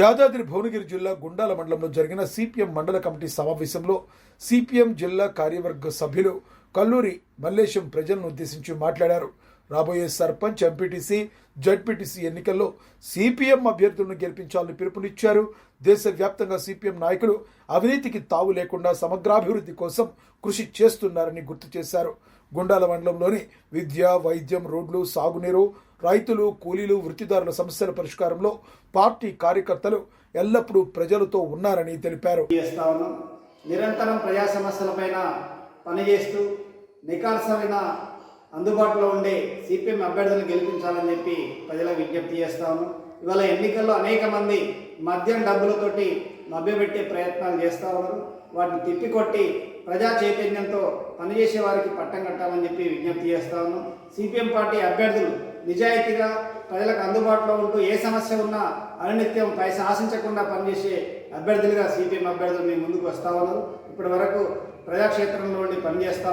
యాదాద్రి భువనగిరి జిల్లా గుండాల మండలంలో జరిగిన సిపిఎం మండల కమిటీ సమావేశంలో సిపిఎం జిల్లా కార్యవర్గ సభ్యులు కల్లూరి మల్లేశం ప్రజలను ఉద్దేశించి మాట్లాడారు. రాబోయే సర్పంచ్ ఎంపీటీసీ జడ్పీటీసీ ఎన్నికల్లో సిపిఎం అభ్యర్థులను గెలిపించాలని పిలుపునిచ్చారు. దేశవ్యాప్తంగా సిపిఎం నాయకులు అవినీతికి తావు లేకుండా సమగ్రాభివృద్ధి కోసం కృషి చేస్తున్నారని గుర్తు చేశారు. గుండాల మండలంలోని విద్య వైద్యం రోడ్లు సాగునీరు రైతులు కూలీలు వృత్తిదారుల సమస్యల పరిష్కారంలో పార్టీ కార్యకర్తలు ఎల్లప్పుడూ ప్రజలతో ఉన్నారని తెలిపారు. నిరంతరం ప్రజా సమస్యలపైన పనిచేస్తూ నికార్సమైన అందుబాటులో ఉండే సిపిఎం అభ్యర్థులను గెలిపించాలని చెప్పి ప్రజలకు విజ్ఞప్తి చేస్తాము. ఇవాళ ఎన్నికల్లో అనేక మంది మద్యం డబ్బులతోటి మభ్యపెట్టే ప్రయత్నాలు చేస్తూ ఉన్నారు. వాటిని తిప్పికొట్టి ప్రజా చైతన్యంతో పనిచేసే వారికి పట్టం కట్టాలని చెప్పి విజ్ఞప్తి చేస్తా ఉన్నాం. సిపిఎం పార్టీ అభ్యర్థులు నిజాయితీగా ప్రజలకు అందుబాటులో ఉంటూ ఏ సమస్య ఉన్నా అనునిత్యం పై ఆశించకుండా పనిచేసే అభ్యర్థులుగా సిపిఎం అభ్యర్థులు మీ ముందుకు వస్తా ఉన్నారు. ఇప్పటి వరకు ప్రజాక్షేత్రంలో ఉండి పనిచేస్తా